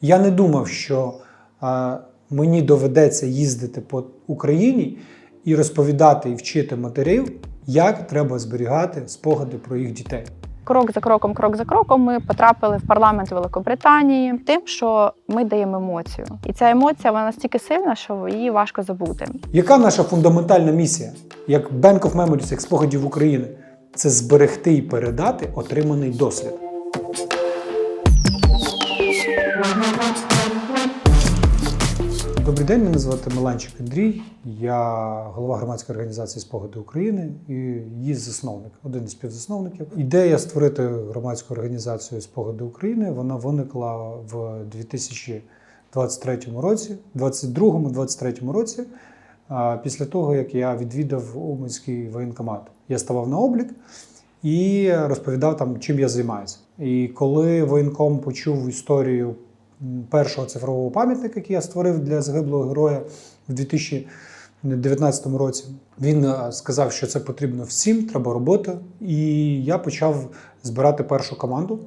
Я не думав, що а, мені доведеться їздити по Україні і розповідати і вчити матерів, як треба зберігати спогади про їх дітей. Крок за кроком, крок за кроком, ми потрапили в парламент Великобританії тим, що ми даємо емоцію, і ця емоція вона настільки сильна, що її важко забути. Яка наша фундаментальна місія, як Bank of Memories, як спогадів України? Це зберегти і передати отриманий досвід. Добрий день, мене звати Меланчик Андрій. Я голова громадської організації Спогади України і її засновник, один із співзасновників. Ідея створити громадську організацію Спогади України вона виникла в 2023 році, 22-23 році. Після того, як я відвідав Уманський воєнкомат, я ставав на облік і розповідав там, чим я займаюся. І коли воєнком почув історію першого цифрового пам'ятника, який я створив для загиблого героя в 2019 році, він е, сказав, що це потрібно всім, треба робити. І я почав збирати першу команду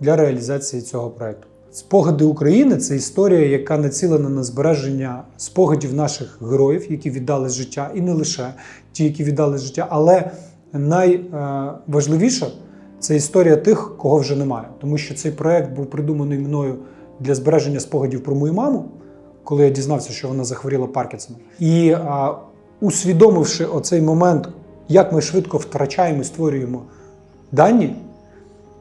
для реалізації цього проекту. Спогади України це історія, яка націлена на збереження спогадів наших героїв, які віддали життя, і не лише ті, які віддали життя, але найважливіше це історія тих, кого вже немає. Тому що цей проект був придуманий мною для збереження спогадів про мою маму, коли я дізнався, що вона захворіла Паркінсоном. І а, усвідомивши оцей момент, як ми швидко втрачаємо і створюємо дані.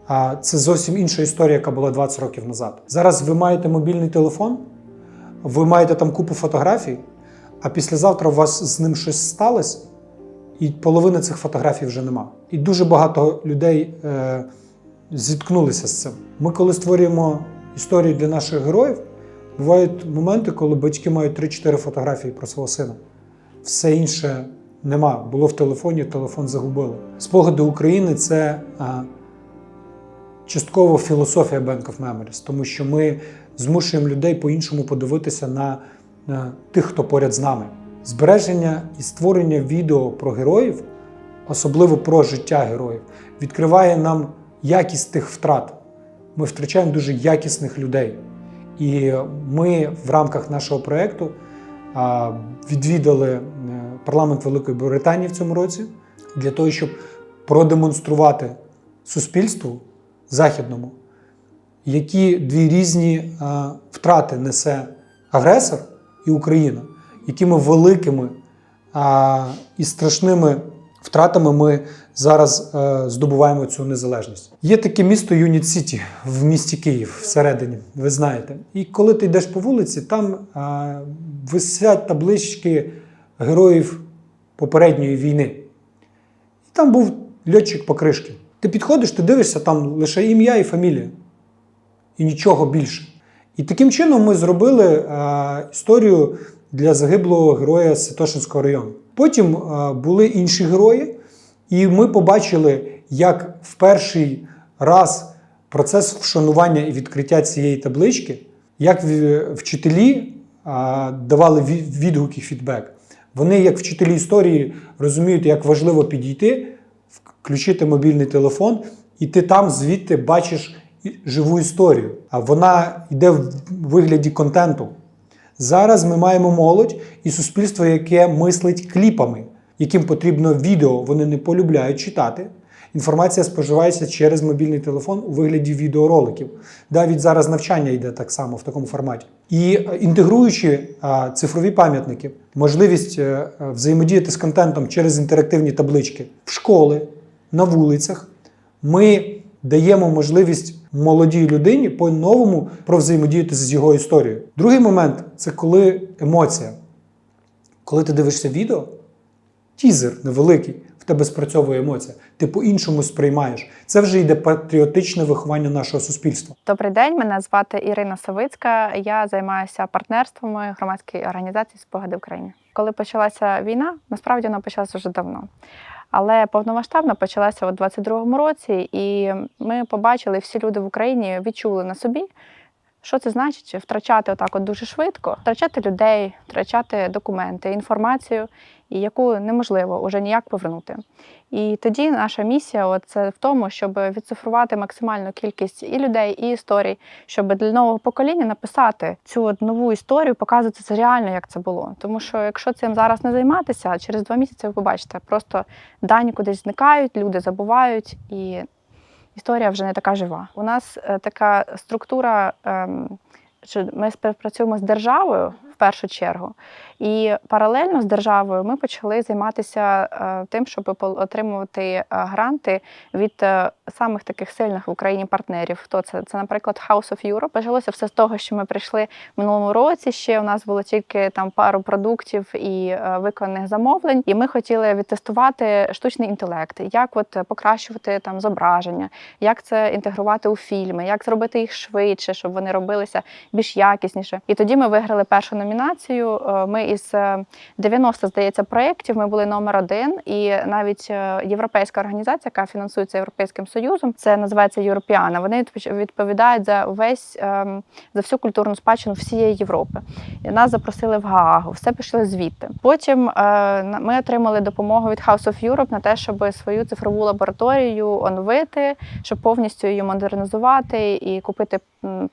А це зовсім інша історія, яка була 20 років назад. Зараз ви маєте мобільний телефон, ви маєте там купу фотографій, а післязавтра у вас з ним щось сталося, і половини цих фотографій вже нема. І дуже багато людей е, зіткнулися з цим. Ми, коли створюємо історії для наших героїв, бувають моменти, коли батьки мають 3-4 фотографії про свого сина. Все інше нема. Було в телефоні, телефон загубили. Спогади України це. А, частково філософія Bank of Memories, тому що ми змушуємо людей по-іншому подивитися на, на тих, хто поряд з нами. Збереження і створення відео про героїв, особливо про життя героїв, відкриває нам якість тих втрат. Ми втрачаємо дуже якісних людей. І ми в рамках нашого проєкту відвідали е, парламент Великої Британії в цьому році для того, щоб продемонструвати суспільству західному, які дві різні втрати несе агресор і Україна, якими великими і страшними втратами ми зараз а, здобуваємо цю незалежність. Є таке місто Юніт Сіті в місті Київ всередині, ви знаєте. І коли ти йдеш по вулиці, там а, висять таблички героїв попередньої війни. І там був льотчик Покришкін. Ти підходиш, ти дивишся там лише ім'я і фамілія, і нічого більше. І таким чином ми зробили е, історію для загиблого героя Святошинського району. Потім е, були інші герої, і ми побачили, як в перший раз процес вшанування і відкриття цієї таблички, як вчителі е, давали відгуки, фідбек. Вони, як вчителі історії, розуміють, як важливо підійти, включити мобільний телефон, і ти там звідти бачиш живу історію. А вона йде в вигляді контенту. Зараз ми маємо молодь і суспільство, яке мислить кліпами, яким потрібно відео, вони не полюбляють читати. Інформація споживається через мобільний телефон у вигляді відеороликів. Навіть зараз навчання йде так само в такому форматі. І е, інтегруючи а, цифрові пам'ятники, можливість е, е, взаємодіяти з контентом через інтерактивні таблички в школи, на вулицях, ми даємо можливість молодій людині по-новому провзаємодіяти з його історією. Другий момент це коли емоція. Коли ти дивишся відео, тізер невеликий, в тебе спрацьовує емоція. Ти по-іншому сприймаєш. Це вже йде патріотичне виховання нашого суспільства. Добрий день, мене звати Ірина Савицька. Я займаюся партнерствами громадської організації Спогади України. Коли почалася війна, насправді вона почалася вже давно. Але повномасштабно почалася у 22-му році, і ми побачили, всі люди в Україні відчули на собі, що це значить втрачати отак от дуже швидко, втрачати людей, втрачати документи, інформацію. І яку неможливо уже ніяк повернути. І тоді наша місія от це в тому, щоб відцифрувати максимальну кількість і людей, і історій, щоб для нового покоління написати цю от нову історію, показувати це реально, як це було. Тому що якщо цим зараз не займатися, через два місяці ви побачите, просто дані кудись зникають, люди забувають і історія вже не така жива. У нас е, така структура, ем, що ми співпрацюємо з державою в першу чергу, і паралельно з державою ми почали займатися е, тим, щоб отримувати е, гранти від е, самих таких сильних в Україні партнерів. Хто це? Це, наприклад, House of Europe. Почалося все з того, що ми прийшли в минулому році. Ще у нас було тільки там пару продуктів і виконаних замовлень. І ми хотіли відтестувати штучний інтелект, як от покращувати там зображення, як це інтегрувати у фільми, як зробити їх швидше, щоб вони робилися більш якісніше. І тоді ми виграли першу номінацію. Е, Ми із е, 90, здається, проєктів ми були номер один, і навіть е, європейська організація, яка фінансується Європейським Союзом, це називається Європіана. Вони відповідають за весь ем, за всю культурну спадщину всієї Європи. І нас запросили в Гаагу, все пішли звідти. Потім е, ми отримали допомогу від House of Europe на те, щоб свою цифрову лабораторію оновити, щоб повністю її модернізувати і купити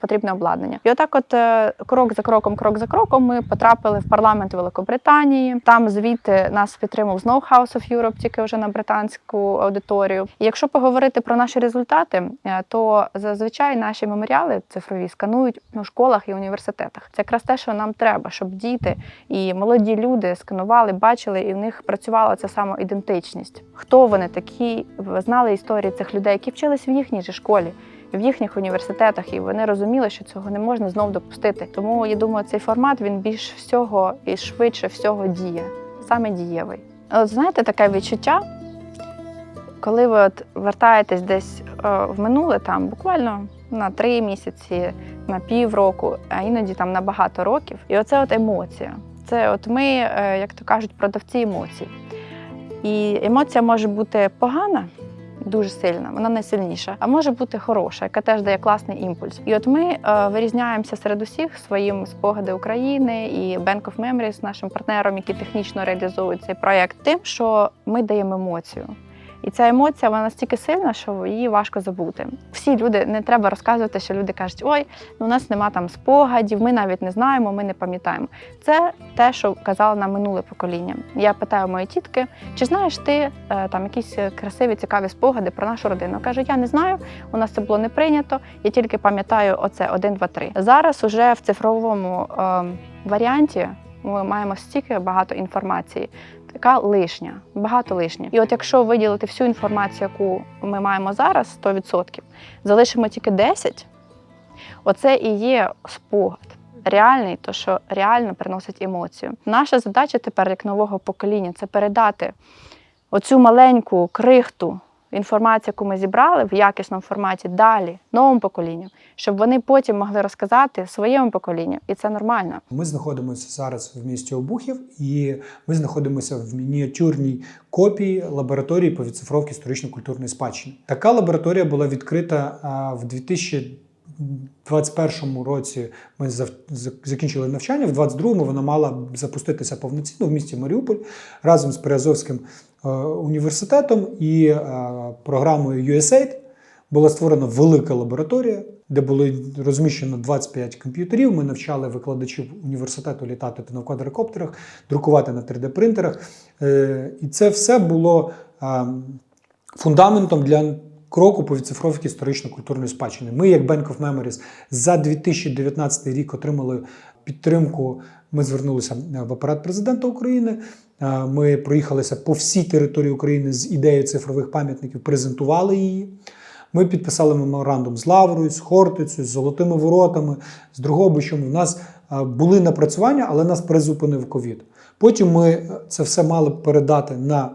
потрібне обладнання. І отак, от е, крок за кроком, крок за кроком, ми потрапили в парламент Великобританії. Там звідти нас підтримав знову House of Europe, тільки вже на британську аудиторію. І якщо поговорити про наші результати, е, то зазвичай наші меморіали цифрові сканують у школах і університетах. Це якраз те, що нам треба, щоб діти і молоді люди сканували, бачили, і в них працювала ця самоідентичність. Хто вони такі, знали історії цих людей, які вчились в їхній же школі. В їхніх університетах і вони розуміли, що цього не можна знов допустити. Тому я думаю, цей формат він більш всього і швидше всього діє, саме дієвий. От знаєте, таке відчуття, коли ви от вертаєтесь десь е, в минуле, там буквально на три місяці, на півроку, а іноді там на багато років. І оце от емоція. Це от ми, е, як то кажуть, продавці емоцій. І емоція може бути погана, дуже сильна, вона найсильніша, а може бути хороша, яка теж дає класний імпульс. І от ми е, вирізняємося серед усіх своїм спогади України і Bank of Memories, нашим партнером, які технічно реалізовують цей проект, тим, що ми даємо емоцію. І ця емоція вона настільки сильна, що її важко забути. Всі люди не треба розказувати, що люди кажуть, ой, ну у нас нема там спогадів, ми навіть не знаємо, ми не пам'ятаємо. Це те, що казало нам минуле покоління. Я питаю моєї тітки, чи знаєш ти е, там якісь красиві, цікаві спогади про нашу родину? Каже, я не знаю, у нас це було не прийнято. Я тільки пам'ятаю оце 1, 2, 3. Зараз уже в цифровому е, варіанті ми маємо стільки багато інформації. Така лишня, багато лишня. І от якщо виділити всю інформацію, яку ми маємо зараз, 100%, залишимо тільки 10%, оце і є спогад. Реальний, то що реально приносить емоцію. Наша задача тепер, як нового покоління, це передати оцю маленьку крихту інформацію, яку ми зібрали в якісному форматі далі новому поколінню, щоб вони потім могли розказати своєму поколінню, і це нормально. Ми знаходимося зараз в місті обухів, і ми знаходимося в мініатюрній копії лабораторії по відцифровці історично-культурної спадщини. Така лабораторія була відкрита в 2000 21-му році ми закінчили навчання, в 22-му вона мала запуститися повноцінно в місті Маріуполь разом з Приазовським е, університетом і е, програмою USAID була створена велика лабораторія, де було розміщено 25 комп'ютерів. Ми навчали викладачів університету літати на квадрокоптерах, друкувати на 3D-принтерах. Е, і це все було ем, фундаментом для кроку по відцифровці історично-культурної спадщини. Ми, як Bank of Memories, за 2019 рік отримали підтримку. Ми звернулися в апарат президента України. Е, Ми проїхалися по всій території України з ідеєю цифрових пам'ятників, презентували її. Ми підписали меморандум з Лаврою, з Хортицею, з Золотими Воротами, з Другобичем. У нас е, були напрацювання, але нас призупинив ковід. Потім ми е, це все мали передати на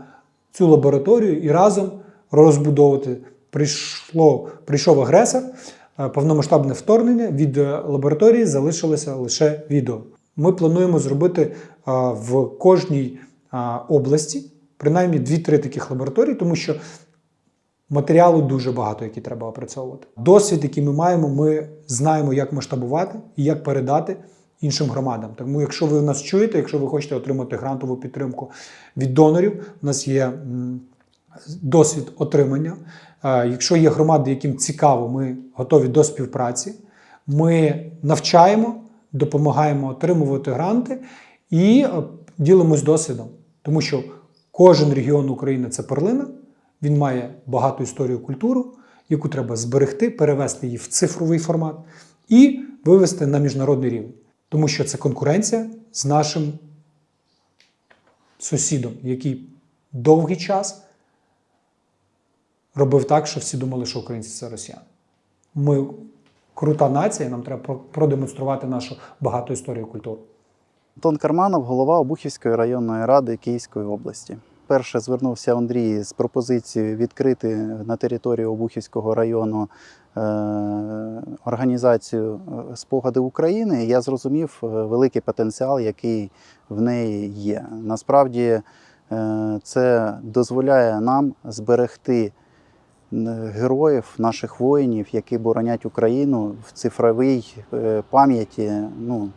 цю лабораторію і разом розбудовувати. Прийшло, прийшов агресор, е, повномасштабне вторгнення. Від е, лабораторії залишилося лише відео. Ми плануємо зробити е, в кожній області принаймні 2-3 таких лабораторії, тому що матеріалу дуже багато, який треба опрацьовувати. Досвід, який ми маємо, ми знаємо, як масштабувати і як передати іншим громадам. Тому, якщо ви нас чуєте, якщо ви хочете отримати грантову підтримку від донорів, у нас є досвід отримання. Якщо є громади, яким цікаво, ми готові до співпраці. Ми навчаємо, допомагаємо отримувати гранти і е, ділимось досвідом. Тому що кожен регіон України це перлина, він має багату історію культуру, яку треба зберегти, перевести її в цифровий формат і вивести на міжнародний рівень. Тому що це конкуренція з нашим сусідом, який довгий час робив так, що всі думали, що українці це росіяни. Ми крута нація, нам треба про- продемонструвати нашу багату історію культури. Антон Карманов, голова Обухівської районної ради Київської області. Перше звернувся Андрій з пропозицією відкрити на території Обухівського району е, організацію е, спогади України. Я зрозумів е, великий потенціал, який в неї є. Насправді е, це дозволяє нам зберегти героїв, наших воїнів, які боронять Україну в цифровій е, пам'яті. Ну,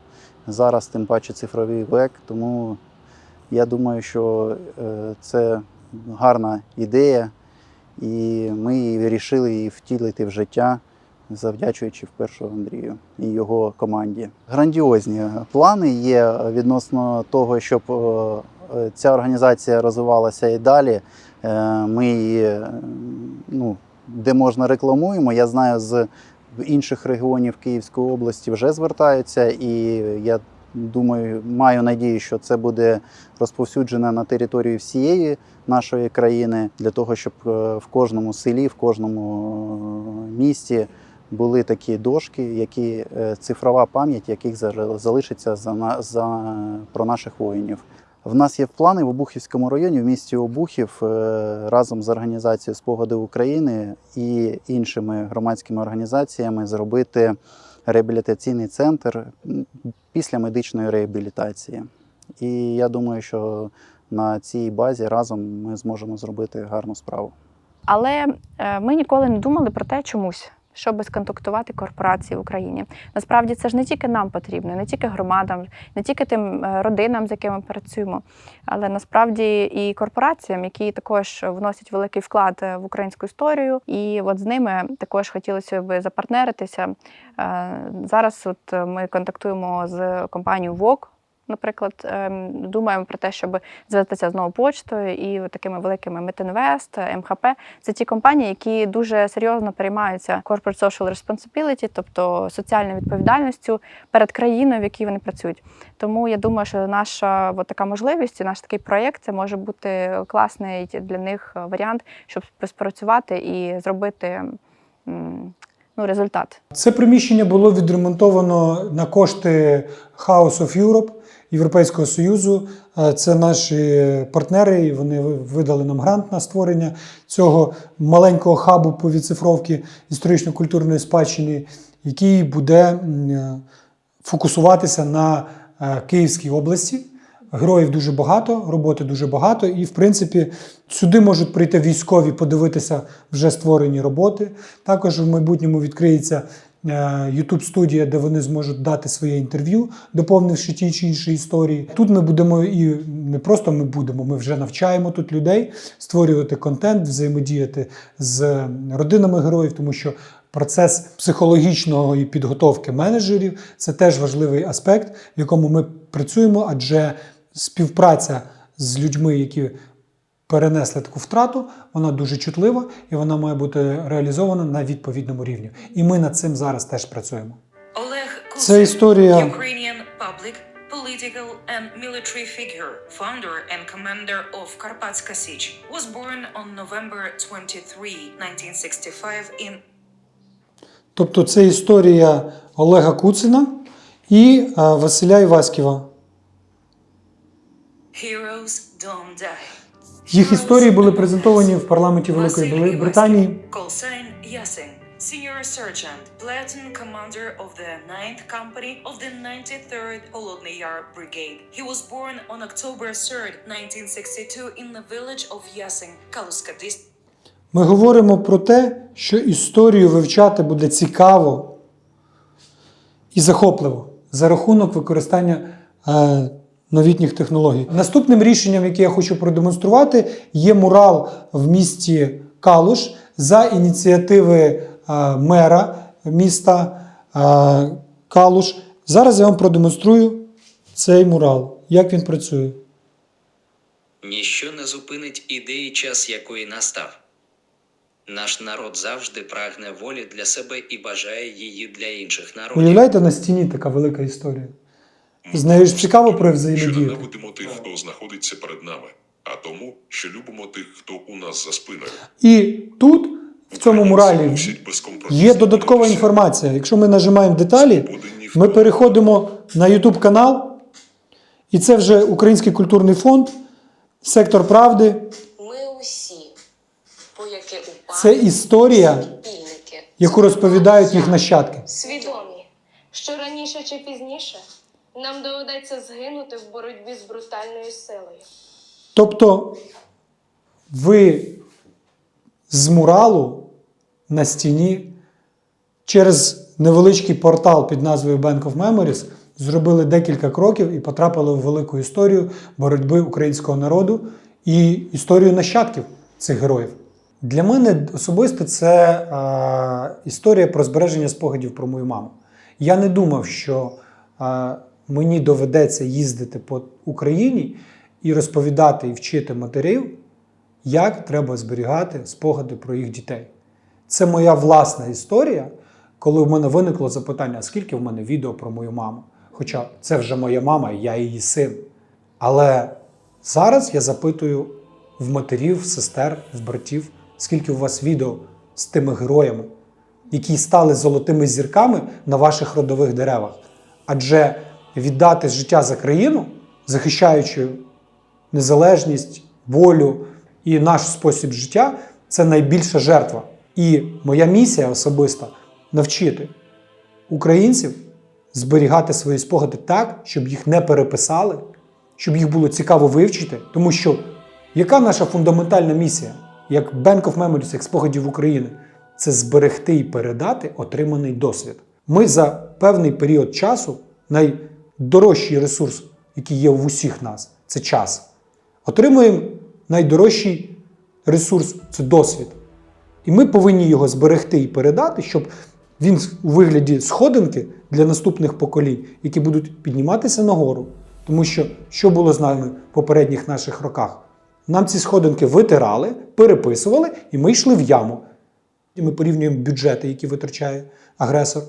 зараз тим паче цифровий век, тому я думаю, що е, це гарна ідея, і ми вирішили її втілити в життя, завдячуючи вперше Андрію і його команді. Грандіозні плани є відносно того, щоб е, ця організація розвивалася і далі. Е, Ми її, е, ну, де можна рекламуємо. Я знаю, з інших регіонів Київської області вже звертаються, і я думаю, маю надію, що це буде розповсюджено на території всієї нашої країни для того, щоб е, в кожному селі, в кожному місті були такі дошки, які цифрова пам'ять, яких за- залишиться за, за про наших воїнів. В нас є плани в Обухівському районі, в місті Обухів, е, разом з організацією Спогади України і іншими громадськими організаціями зробити реабілітаційний центр після медичної реабілітації. І я думаю, що на цій базі разом ми зможемо зробити гарну справу. Але е, ми ніколи не думали про те чомусь, щоб сконтактувати корпорації в Україні. Насправді це ж не тільки нам потрібно, не тільки громадам, не тільки тим е, родинам, з якими працюємо, але насправді і корпораціям, які також вносять великий вклад е, в українську історію. І от з ними також хотілося б запартнеритися. Е, Зараз от ми контактуємо з компанією ВОК. Наприклад, ем, думаємо про те, щоб зв'язатися з новою почтою і такими великими Метинвест, МХП. Це ті компанії, які дуже серйозно переймаються corporate social responsibility, тобто соціальною відповідальністю перед країною, в якій вони працюють. Тому я думаю, що наша от така можливість, наш такий проєкт це може бути класний для них варіант, щоб співпрацювати і зробити ну, результат. Це приміщення було відремонтовано на кошти House of Europe Європейського Союзу. Це наші партнери, і вони видали нам грант на створення цього маленького хабу по відцифровці історично-культурної спадщини, який буде е, фокусуватися на е, Київській області. Героїв дуже багато, роботи дуже багато, і в принципі сюди можуть прийти військові подивитися вже створені роботи. Також в майбутньому відкриється youtube студія, де вони зможуть дати своє інтерв'ю, доповнивши ті чи інші історії. Тут ми будемо і не просто ми будемо, ми вже навчаємо тут людей створювати контент, взаємодіяти з родинами героїв, тому що Процес психологічної підготовки менеджерів це теж важливий аспект, в якому ми працюємо, адже співпраця з людьми, які перенесли таку втрату, вона дуже чутлива і вона має бути реалізована на відповідному рівні. І ми над цим зараз теж працюємо. Олег Це історія Ukrainian public, political and military figure, founder and commander of Karpatska Sich, was born on November 23, 1965 in Тобто це історія Олега Куцина і е, Василя Іваськіва. Heroes Don't Die. Їх історії були презентовані в парламенті Великої Британії. Senior sergeant, platoon commander of the 9th Company of the 93rd Holodny Yar Brigade. He was born on October 3rd, 1962 in the village of Yasin, Kaluska district. Ми говоримо про те, що історію вивчати буде цікаво і захопливо. за рахунок використання е, новітніх технологій. Наступним рішенням, яке я хочу продемонструвати, є мурал в місті Калуш за ініціативи е, мера міста е, Калуш. Зараз я вам продемонструю цей мурал, як він працює. Ніщо не зупинить ідеї, час якої настав. Наш народ завжди прагне волі для себе і бажає її для інших народів. Уявляєте, на стіні така велика історія. З нею ж цікаво про Що взаємодію. ненавидимо тих, хто знаходиться перед нами, а тому, що любимо тих, хто у нас за спиною. І тут, в цьому муралі, є додаткова інформація. Якщо ми нажимаємо деталі, ми переходимо на YouTube канал, і це вже Український культурний фонд, сектор правди. Ми усі, вояки УПА, Це історія, яку розповідають їх нащадки. свідомі, що раніше чи пізніше нам доведеться згинути в боротьбі з брутальною силою. Тобто ви з муралу на стіні через невеличкий портал під назвою Bank of Memories зробили декілька кроків і потрапили в велику історію боротьби українського народу і історію нащадків цих героїв. Для мене особисто це е, історія про збереження спогадів про мою маму. Я не думав, що мені доведеться їздити по Україні і розповідати і вчити матерів, як треба зберігати спогади про їх дітей. Це моя власна історія, коли в мене виникло запитання, скільки в мене відео про мою маму. Хоча це вже моя мама, і я її син. Але зараз я запитую в матерів, в сестер, в братів, скільки у вас відео з тими героями, які стали золотими зірками на ваших родових деревах. Адже віддати життя за країну, захищаючи незалежність, волю і наш спосіб життя це найбільша жертва. І моя місія особиста навчити українців зберігати свої спогади так, щоб їх не переписали, щоб їх було цікаво вивчити. Тому що яка наша фундаментальна місія, як Bank of Memories, як спогадів України, це зберегти і передати отриманий досвід. Ми за певний період часу найдорожчий ресурс, який є в усіх нас, це час. Отримуємо найдорожчий ресурс це досвід. І ми повинні його зберегти і передати, щоб він у вигляді сходинки для наступних поколінь, які будуть підніматися нагору. Тому що що було з нами в попередніх наших роках? Нам ці сходинки витирали, переписували, і ми йшли в яму. І ми порівнюємо бюджети, які витрачає агресор.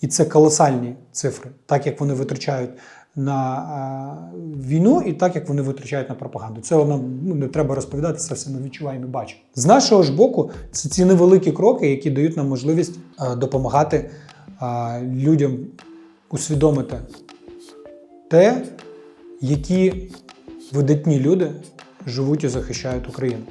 І це колосальні цифри, так як вони витрачають на а, війну, і так як вони витрачають на пропаганду. Це нам ну, не треба розповідати, це все ми відчуваємо і бачимо. З нашого ж боку, це ці невеликі кроки, які дають нам можливість а, допомагати а, людям усвідомити те, які видатні люди живуть і захищають Україну.